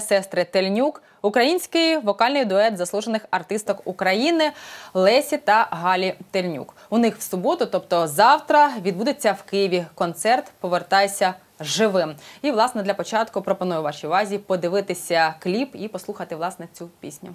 Сестри Тельнюк, український вокальний дует заслужених артисток України Лесі та Галі Тельнюк. У них в суботу, тобто завтра, відбудеться в Києві концерт Повертайся живим. І власне для початку пропоную вашій увазі подивитися кліп і послухати власне цю пісню.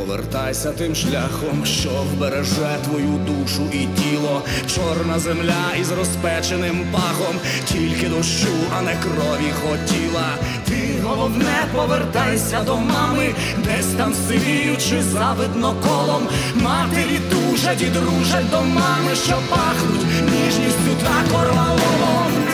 повертайся тим шляхом, що вбереже твою душу і тіло, чорна земля із розпеченим пахом, тільки дощу, а не крові хотіла. Ти головне, повертайся до мами, десь там сивіючи завидно колом. Матері тужать і дружать до мами, що пахнуть ніжністю та корвалолом.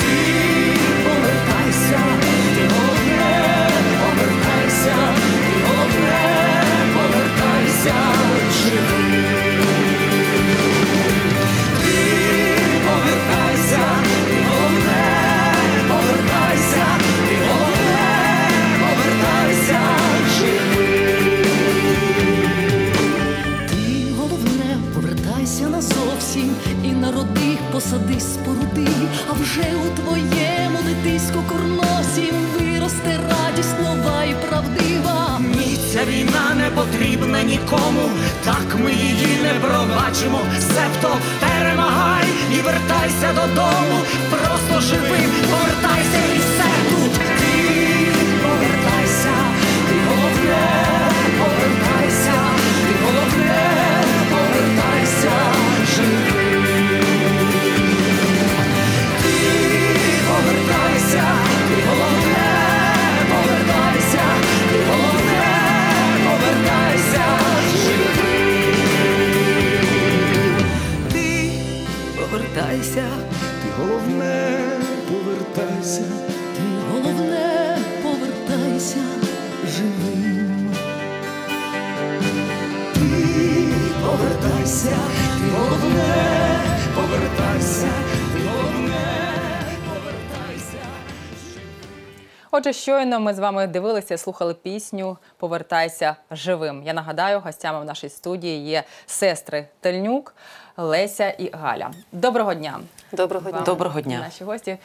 Отже, щойно ми з вами дивилися, і слухали пісню Повертайся живим. Я нагадаю, гостями в нашій студії є сестри Тельнюк, Леся і Галя. Доброго дня! Доброго дня. вам, Доброго дня. Наші гості.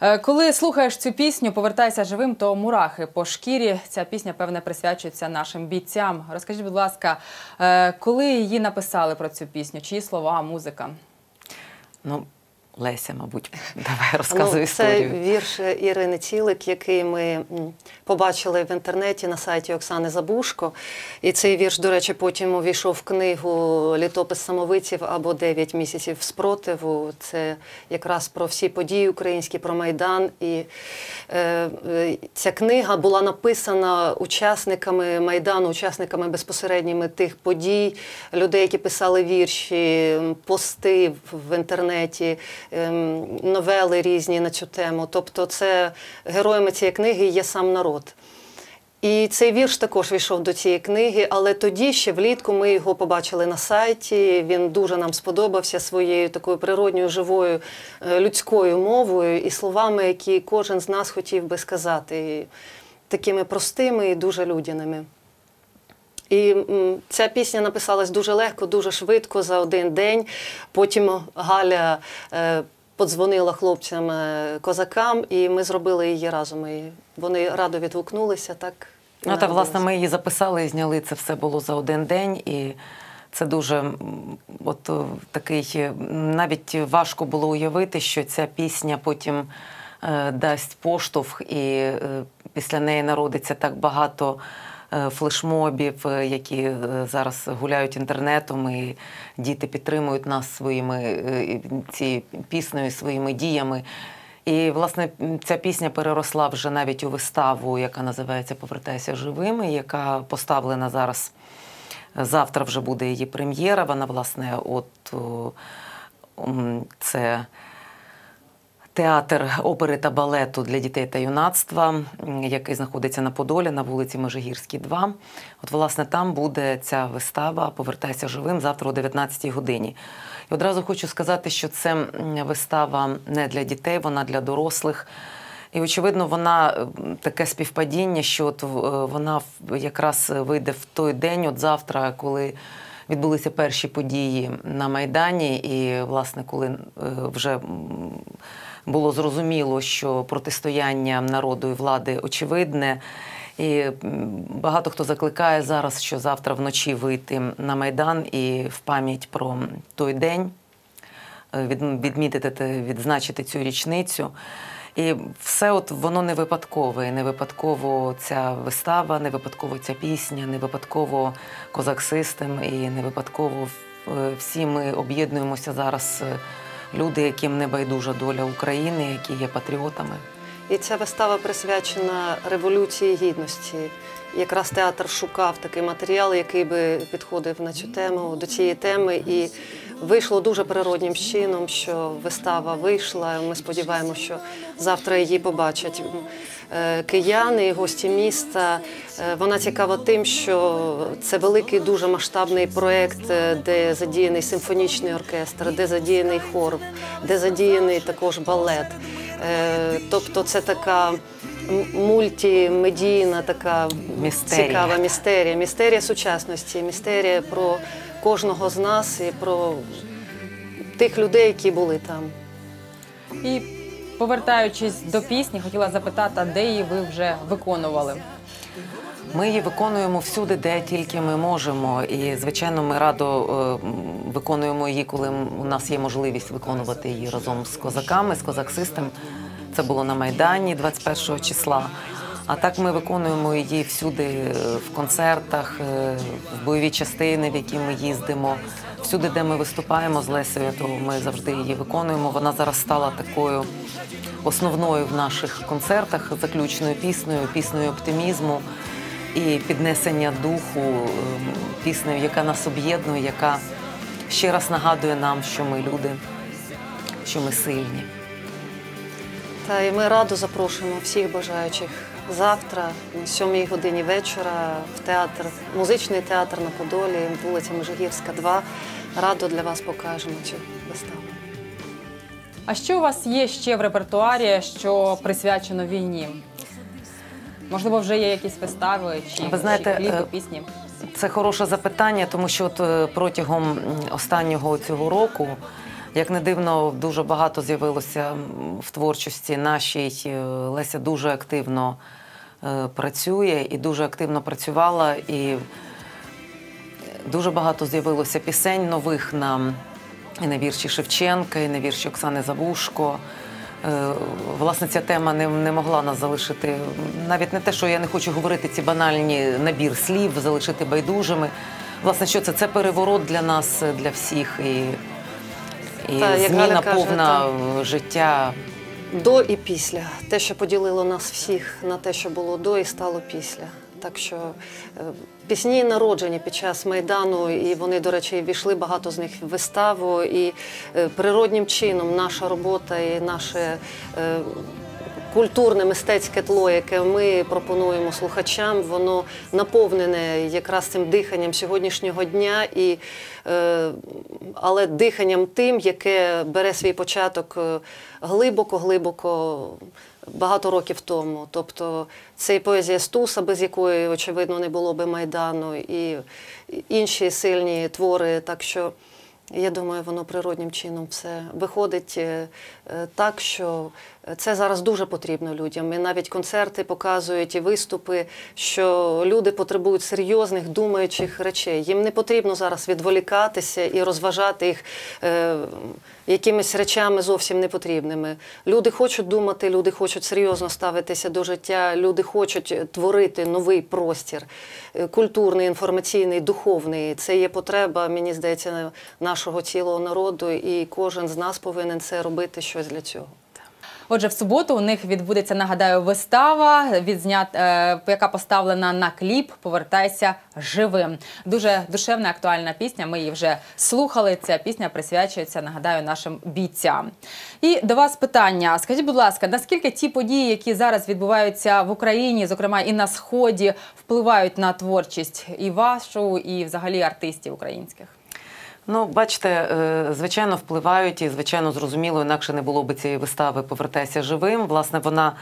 Е, Коли слухаєш цю пісню Повертайся живим, то мурахи по шкірі. Ця пісня, певне, присвячується нашим бійцям. Розкажіть, будь ласка, е, коли її написали про цю пісню? Чиї слова, музика? Ну, Леся, мабуть, давай розказуй Ну, це історію. вірш Ірини Цілик, який ми побачили в інтернеті на сайті Оксани Забушко. І цей вірш, до речі, потім увійшов в книгу Літопис самовиців або «9 місяців спротиву. Це якраз про всі події українські, про Майдан. І е, е, ця книга була написана учасниками Майдану, учасниками безпосередніми тих подій, людей, які писали вірші, пости в- інтернеті, новели різні на цю тему. Тобто, це героями цієї книги є сам народ. І цей вірш також війшов до цієї книги, але тоді ще влітку ми його побачили на сайті. Він дуже нам сподобався своєю такою природньою, живою е, людською мовою і словами, які кожен з нас хотів би сказати, такими простими і дуже людяними. І ця пісня написалась дуже легко, дуже швидко за один день. Потім Галя е, подзвонила хлопцям е, козакам, і ми зробили її разом. І вони радо відгукнулися. Так Ну, та, власне, ми її записали і зняли. Це все було за один день. І це дуже от, е, такий, навіть важко було уявити, що ця пісня потім е, дасть поштовх, і е, після неї народиться так багато флешмобів, е, які е, зараз гуляють інтернетом, і діти підтримують нас своїми е, цією піснею, своїми діями. І, власне, ця пісня переросла вже навіть у виставу, яка називається Повертайся живими, яка поставлена зараз. Завтра вже буде її прем'єра. Вона, власне, от це театр опери та балету для дітей та юнацтва, який знаходиться на Подолі на вулиці Межигірській, 2. От, власне, там буде ця вистава Повертайся живим завтра о 19-й годині. І одразу хочу сказати, що це вистава не для дітей, вона для дорослих. І очевидно, вона таке співпадіння, що от е, вона якраз вийде в той день, от завтра, коли відбулися перші події на Майдані, і, власне, коли е, вже було зрозуміло, що протистояння народу і влади очевидне. І багато хто закликає зараз, що завтра вночі вийти на Майдан і в пам'ять про той день е, відмітити, відзначити цю річницю. І все от воно не випадкове. Не випадково ця вистава, не випадково ця пісня, не випадково козак Систем, і не випадково е, всі ми об'єднуємося зараз. Люди, яким не байдужа доля України, які є патріотами. І ця вистава присвячена Революції Гідності. Якраз театр шукав такий матеріал, який би підходив на цю тему, до цієї теми. І вийшло дуже природнім чином, що вистава вийшла. Ми сподіваємося, що завтра її побачать е, кияни, і гості міста. Е, Вона цікава тим, що це великий, дуже масштабний проєкт, е, де задіяний симфонічний оркестр, де задіяний хор, де задіяний також балет. Тобто це така мультимедійна, така Містерія. цікава містерія, містерія сучасності, містерія про кожного з нас і про тих людей, які були там. І повертаючись до пісні, хотіла запитати, а де її ви вже виконували? Ми її виконуємо всюди, де тільки ми можемо. І, звичайно, ми радо е, виконуємо її, коли у нас є можливість виконувати її разом з козаками, з козак-систем. Це було на Майдані 21 числа. А так ми виконуємо її всюди е, в концертах, е, в бойові частини, в які ми їздимо. Всюди, де ми виступаємо з Лесею, то ми завжди її виконуємо. Вона зараз стала такою основною в наших концертах, заключною піснею, піснею оптимізму і піднесення духу, ем, піснею, яка нас об'єднує, яка ще раз нагадує нам, що ми люди, що ми сильні. Та і ми радо запрошуємо всіх бажаючих завтра, о 7 годині вечора, в театр, музичний театр на Подолі, вулиця Межигірська, 2. Радо для вас покажемо цю виставу. А що у вас є ще в репертуарі, що присвячено війні? Можливо, вже є якісь вистави чи, Ви знаєте, чи кліпи, е, пісні? Це хороше запитання, тому що от е, протягом останнього цього року, як не дивно, дуже багато з'явилося в творчості нашій. Е, Леся дуже активно працює і дуже активно працювала. І дуже багато з'явилося пісень нових на, і на вірші Шевченка, і на вірші Оксани Забушко. Е, Власне, ця тема не, не могла нас залишити. Навіть не те, що я не хочу говорити ці банальні набір слів, залишити байдужими. Власне, що це? Це переворот для нас, для всіх, і, і Та, зміна каже, повна життя. До і після. Те, що поділило нас всіх на те, що було до і стало після. Так що е, пісні народжені під час Майдану, і вони, до речі, війшли багато з них в виставу. І е, природнім чином наша робота і наше е, культурне мистецьке тло, яке ми пропонуємо слухачам, воно наповнене якраз цим диханням сьогоднішнього дня, і, е, але диханням тим, яке бере свій початок глибоко-глибоко. Багато років тому, тобто це і поезія Стуса, без якої, очевидно, не було би майдану, і інші сильні твори. Так що Я думаю, воно природнім чином все виходить е, е, так, що це зараз дуже потрібно людям. І навіть концерти показують і виступи, що люди потребують серйозних думаючих речей. Їм не потрібно зараз відволікатися і розважати їх е, якимись речами зовсім непотрібними. Люди хочуть думати, люди хочуть серйозно ставитися до життя, люди хочуть творити новий простір, е, культурний, інформаційний, духовний. Це є потреба, мені здається, нашого цілого народу, і кожен з нас повинен це робити щось для цього. Отже, в суботу у них відбудеться, нагадаю, вистава, відзнят, е, яка поставлена на кліп Повертайся живим. Дуже душевна актуальна пісня. Ми її вже слухали. Ця пісня присвячується, нагадаю, нашим бійцям. І до вас питання: скажіть, будь ласка, наскільки ті події, які зараз відбуваються в Україні, зокрема і на сході, впливають на творчість і вашу, і взагалі артистів українських? Ну, бачите, е, звичайно, впливають і звичайно зрозуміло, інакше не було би цієї вистави Повертайся живим. Власне, вона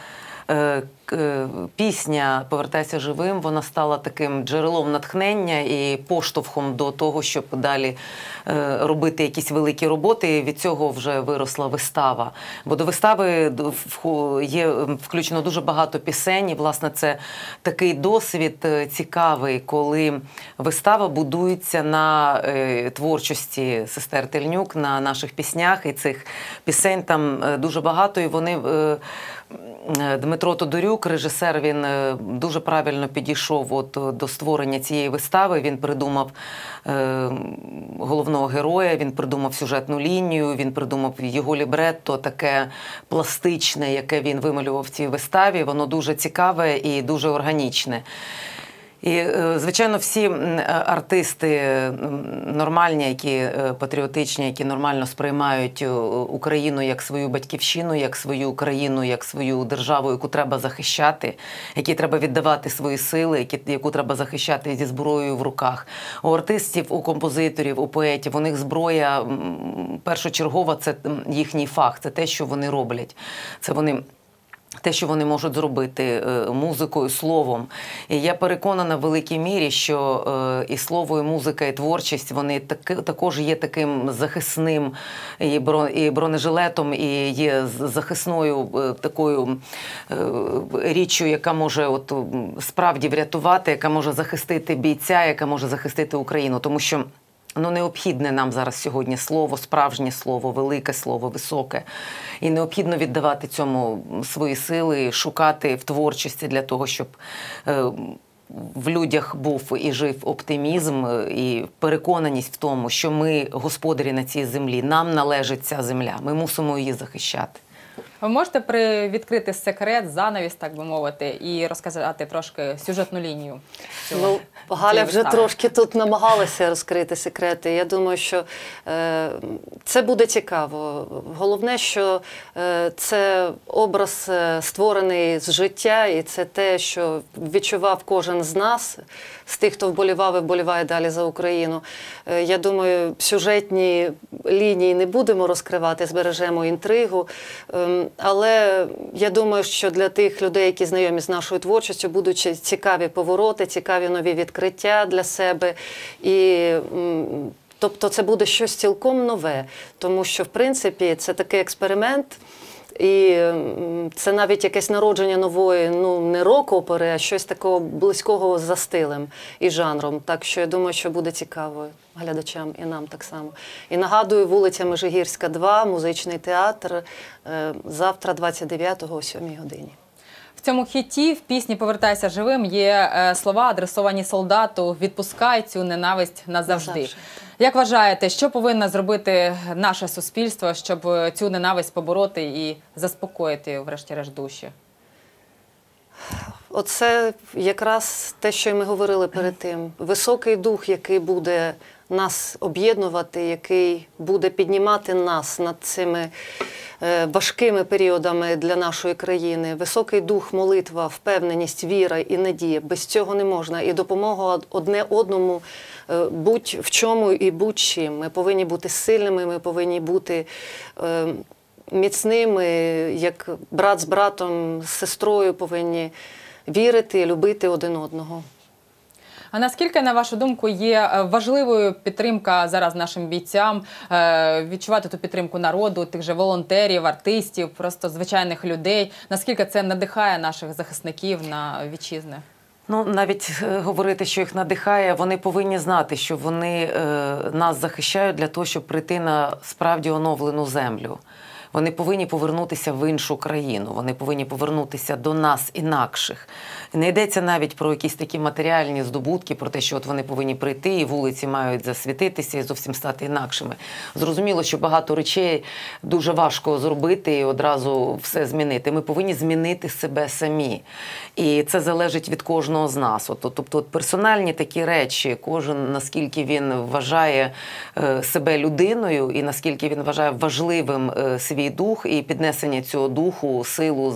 пісня Повертайся живим. Вона стала таким джерелом натхнення і поштовхом до того, щоб далі робити якісь великі роботи. І Від цього вже виросла вистава. Бо до вистави є включено дуже багато пісень. І, Власне, це такий досвід цікавий, коли вистава будується на творчості сестер Тельнюк на наших піснях. І цих пісень там дуже багато. І вони Дмитро Тодорюк, режисер, він е, дуже правильно підійшов от е, до створення цієї вистави. Він придумав е, головного героя, він придумав сюжетну лінію, він придумав його лібретто, таке пластичне, яке він вималював в цій виставі. Воно дуже цікаве і дуже органічне. І, е, звичайно, всі е, артисти нормальні, які е, патріотичні, які нормально сприймають Україну як свою батьківщину, як свою країну, як свою державу, яку треба захищати, які треба віддавати свої сили, яку треба захищати зі зброєю в руках. У артистів, у композиторів, у поетів у них зброя першочергова це їхній фах, це те, що вони роблять. Це вони. Те, що вони можуть зробити е, музикою, словом, і я переконана в великій мірі, що е, і слово, і музика, і творчість вони також є таким захисним і бронежилетом, і є захисною е, такою річчю, яка може от справді врятувати, яка може захистити бійця, яка може захистити Україну, тому що. Ну, необхідне нам зараз сьогодні слово, справжнє слово, велике слово, високе. І необхідно віддавати цьому свої сили, шукати в творчості для того, щоб е, в людях був і жив оптимізм, е, і переконаність в тому, що ми господарі на цій землі, нам належить ця земля, ми мусимо її захищати. Ви можете привідкрити секрет, занавіс, так би мовити, і розказати трошки сюжетну лінію. Цього, ну, Галя вже вистави. трошки тут намагалася розкрити секрети. Я думаю, що е, це буде цікаво. Головне, що е, це образ е, створений з життя, і це те, що відчував кожен з нас, з тих, хто вболівав і вболіває далі за Україну. Е, я думаю, сюжетні лінії не будемо розкривати, збережемо інтригу. Е, але я думаю, що для тих людей, які знайомі з нашою творчістю, будуть цікаві повороти, цікаві нові відкриття для себе. І Тобто це буде щось цілком нове, тому що в принципі це такий експеримент. І це навіть якесь народження нової, ну не рок-опери, а щось такого близького за стилем і жанром. Так що я думаю, що буде цікаво глядачам і нам так само. І нагадую, вулиця Межигірська, 2, музичний театр е, завтра, 29-го, о 7 годині. В цьому хіті в пісні Повертайся живим є е, слова, адресовані солдату. Відпускай цю ненависть назавжди. назавжди. Як вважаєте, що повинно зробити наше суспільство, щоб е, цю ненависть побороти і заспокоїти, врешті-решт, душі? Оце якраз те, що ми говорили перед тим. Високий дух, який буде нас об'єднувати, який буде піднімати нас над цими е, важкими періодами для нашої країни. Високий дух, молитва, впевненість, віра і надія. Без цього не можна. І допомога одне одному е, будь в чому і будь-чим. Ми повинні бути сильними, ми повинні бути. Е, міцними, як брат з братом, з сестрою повинні вірити, любити один одного. А наскільки, на вашу думку, є е, важливою підтримка зараз нашим бійцям е, відчувати ту підтримку народу, тих же волонтерів, артистів, просто звичайних людей? Наскільки це надихає наших захисників на вітчизни? Ну, навіть е, говорити, що їх надихає, вони повинні знати, що вони е, нас захищають для того, щоб прийти на справді оновлену землю. Вони повинні повернутися в іншу країну, вони повинні повернутися до нас інакших. Не йдеться навіть про якісь такі матеріальні здобутки, про те, що от вони повинні прийти, і вулиці мають засвітитися і зовсім стати інакшими. Зрозуміло, що багато речей дуже важко зробити і одразу все змінити. Ми повинні змінити себе самі. І це залежить від кожного з нас. От, тобто, от персональні такі речі, кожен наскільки він вважає е, себе людиною, і наскільки він вважає важливим е, свій дух і піднесення цього духу, силу.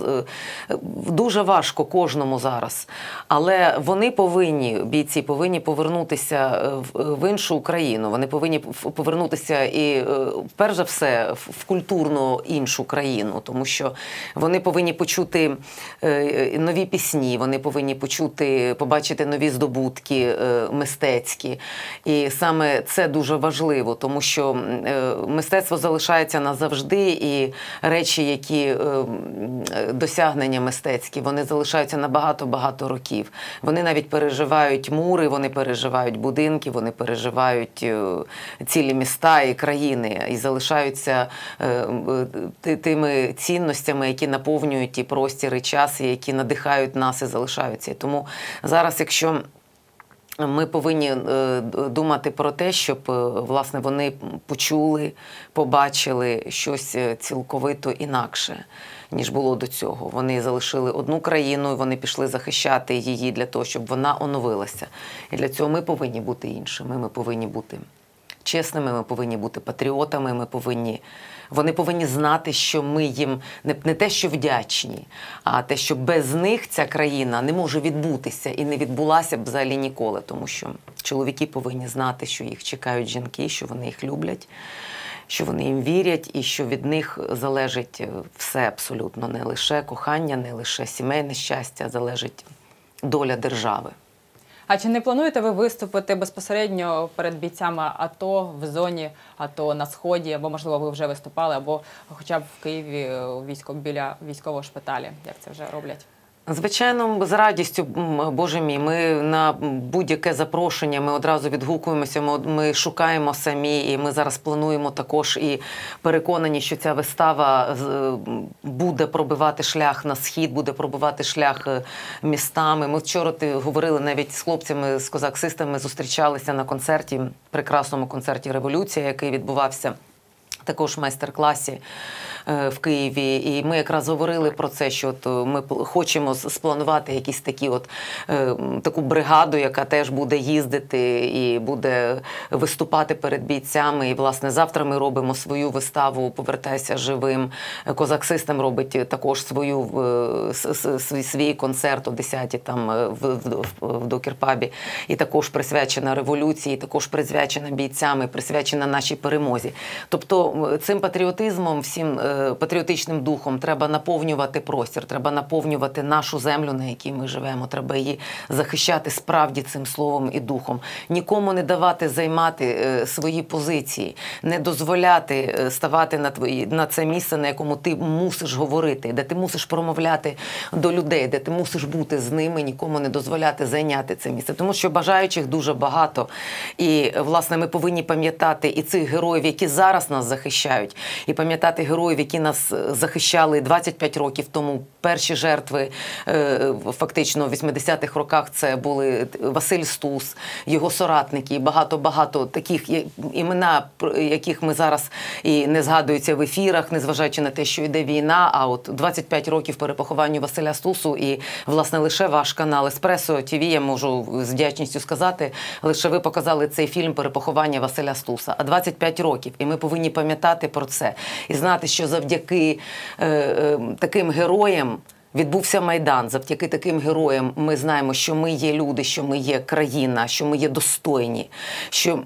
е, Дуже важко кожному зараз. Але вони повинні, бійці, повинні повернутися е, в- в іншу країну. Вони повинні повернутися і е, перш за все в культурну іншу країну, тому що вони повинні почути е, нові пісні, вони повинні почути, побачити нові здобутки е, мистецькі. І саме це дуже важливо, тому що е, мистецтво залишається назавжди, і речі, які е, е, досягнення мистецькі, вони залишаються на багато-багато років. Вони навіть переживають мури, вони переживають будинки, вони переживають е, цілі міста і країни, і залишаються ти- тими цінностями, які наповнюють і простір, і час, які надихають нас і залишаються. Тому зараз, якщо ми повинні е, думати про те, щоб е, власне вони почули, побачили щось е, цілковито інакше, ніж було до цього. Вони залишили одну країну, і вони пішли захищати її для того, щоб вона оновилася. І для цього ми повинні бути іншими. Ми повинні бути чесними, ми повинні бути патріотами. Ми повинні вони повинні знати, що ми їм не, не те, що вдячні, а те, що без них ця країна не може відбутися і не відбулася б взагалі ніколи, тому що чоловіки повинні знати, що їх чекають жінки, що вони їх люблять. Що вони їм вірять, і що від них залежить е, все абсолютно не лише кохання, не лише сімейне щастя, залежить доля держави. А чи не плануєте ви виступити безпосередньо перед бійцями АТО в зоні АТО на сході, або можливо ви вже виступали, або хоча б в Києві у військо біля військового шпиталі, як це вже роблять? Звичайно, з радістю, Боже мій, ми на будь-яке запрошення ми одразу відгукуємося. Ми, ми шукаємо самі, і ми зараз плануємо також і переконані, що ця вистава буде пробивати шлях на схід, буде пробивати шлях е, містами. Ми вчора ти говорили навіть з хлопцями з козак-систами, зустрічалися на концерті, прекрасному концерті Революція, який відбувався також в майстер-класі в Києві. І ми якраз говорили про це, що от е, ми хочемо спланувати якісь такі от е, таку бригаду, яка теж буде їздити і буде виступати перед бійцями. І власне завтра ми робимо свою виставу Повертайся живим. Е, Козак Систем робить також свою е, свій, концерт о 10 там е, в, в, в, в Докерпабі. І також присвячена революції, також присвячена бійцям, і присвячена нашій перемозі. Тобто цим патріотизмом, всім е, патріотичним духом треба наповнювати простір, треба наповнювати нашу землю, на якій ми живемо. Треба її захищати справді цим словом і духом. Нікому не давати займати е, свої позиції, не дозволяти е, ставати на твої на це місце, на якому ти мусиш говорити, де ти мусиш промовляти до людей, де ти мусиш бути з ними, нікому не дозволяти зайняти це місце. Тому що бажаючих дуже багато. І власне ми повинні пам'ятати і цих героїв, які зараз нас захищають, і пам'ятати героїв, які нас е, захищали 25 років тому. Перші жертви е, фактично в 80-х роках це були Василь Стус, його соратники, багато-багато таких імена, яких ми зараз і не згадуються в ефірах, незважаючи на те, що йде війна. А от 25 років перепохованню Василя Стусу, і власне лише ваш канал Еспресо ТВ, я можу з вдячністю сказати, лише ви показали цей фільм перепоховання Василя Стуса. А 25 років, і ми повинні пам'ятати про це і знати, що завдяки е, е, таким героям. Відбувся майдан. Завдяки таким героям ми знаємо, що ми є люди, що ми є країна, що ми є достойні, що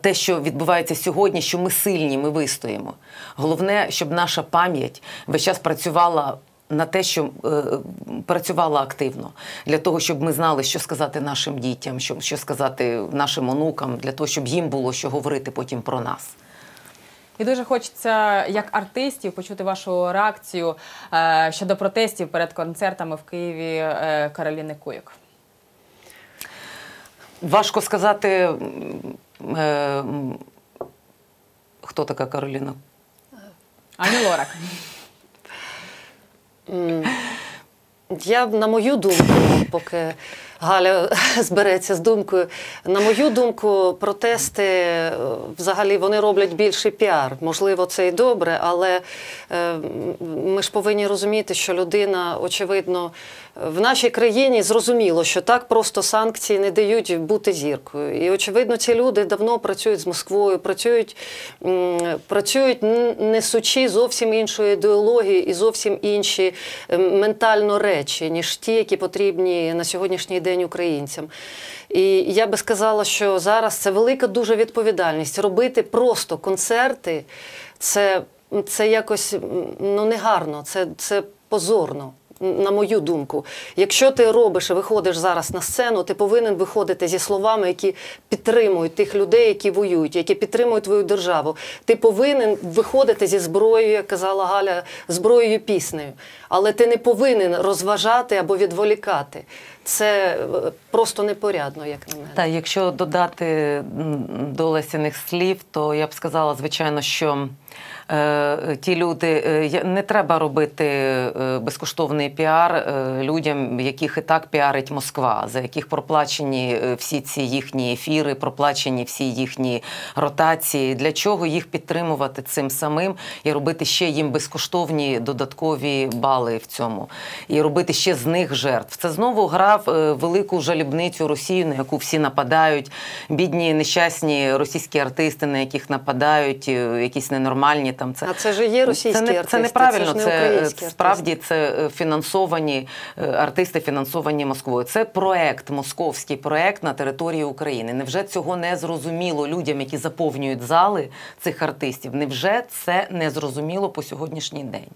те, що відбувається сьогодні, що ми сильні, ми вистоїмо. Головне, щоб наша пам'ять весь час працювала на те, що е, працювала активно для того, щоб ми знали, що сказати нашим дітям, що, що сказати нашим онукам, для того, щоб їм було що говорити потім про нас. І дуже хочеться, як артистів, почути вашу реакцію е, щодо протестів перед концертами в Києві е, Кароліни Куєк. Важко сказати, е, хто така Кароліна Ані Лорак. Я на мою думку, поки Галя збереться з думкою, на мою думку, протести е, взагалі вони роблять більший піар. Можливо, це і добре, але е, ми ж повинні розуміти, що людина, очевидно, в нашій країні зрозуміло, що так просто санкції не дають бути зіркою. І очевидно, ці люди давно працюють з Москвою, працюють, працюють несучи зовсім іншої ідеології і зовсім інші е, ментально речі, ніж ті, які потрібні на сьогоднішній день українцям. І я би сказала, що зараз це велика дуже відповідальність. Робити просто концерти це, це якось ну, негарно, це, це позорно. На мою думку, якщо ти робиш і виходиш зараз на сцену, ти повинен виходити зі словами, які підтримують тих людей, які воюють, які підтримують твою державу. Ти повинен виходити зі зброєю, як казала Галя, зброєю піснею. Але ти не повинен розважати або відволікати. Це е, просто непорядно, як на мене. Та якщо додати до Лесіних слів, то я б сказала, звичайно, що ті люди е, не треба робити е, безкоштовний піар е, людям, яких і так піарить Москва, за яких проплачені е, всі ці їхні ефіри, проплачені всі їхні ротації. Для чого їх підтримувати цим самим і робити ще їм безкоштовні додаткові бали в цьому, і робити ще з них жертв. Це знову гра в е, велику жалібницю Росію, на яку всі нападають. Бідні нещасні російські артисти, на яких нападають, е, якісь ненормальні там. Це А це ж є російські це, не, артисти, це неправильно. це ж не це справді це е, фінансовані е, артисти, фінансовані Москвою. Це проект, московський проект на території України. Невже цього не зрозуміло людям, які заповнюють зали цих артистів? Невже це не зрозуміло по сьогоднішній день?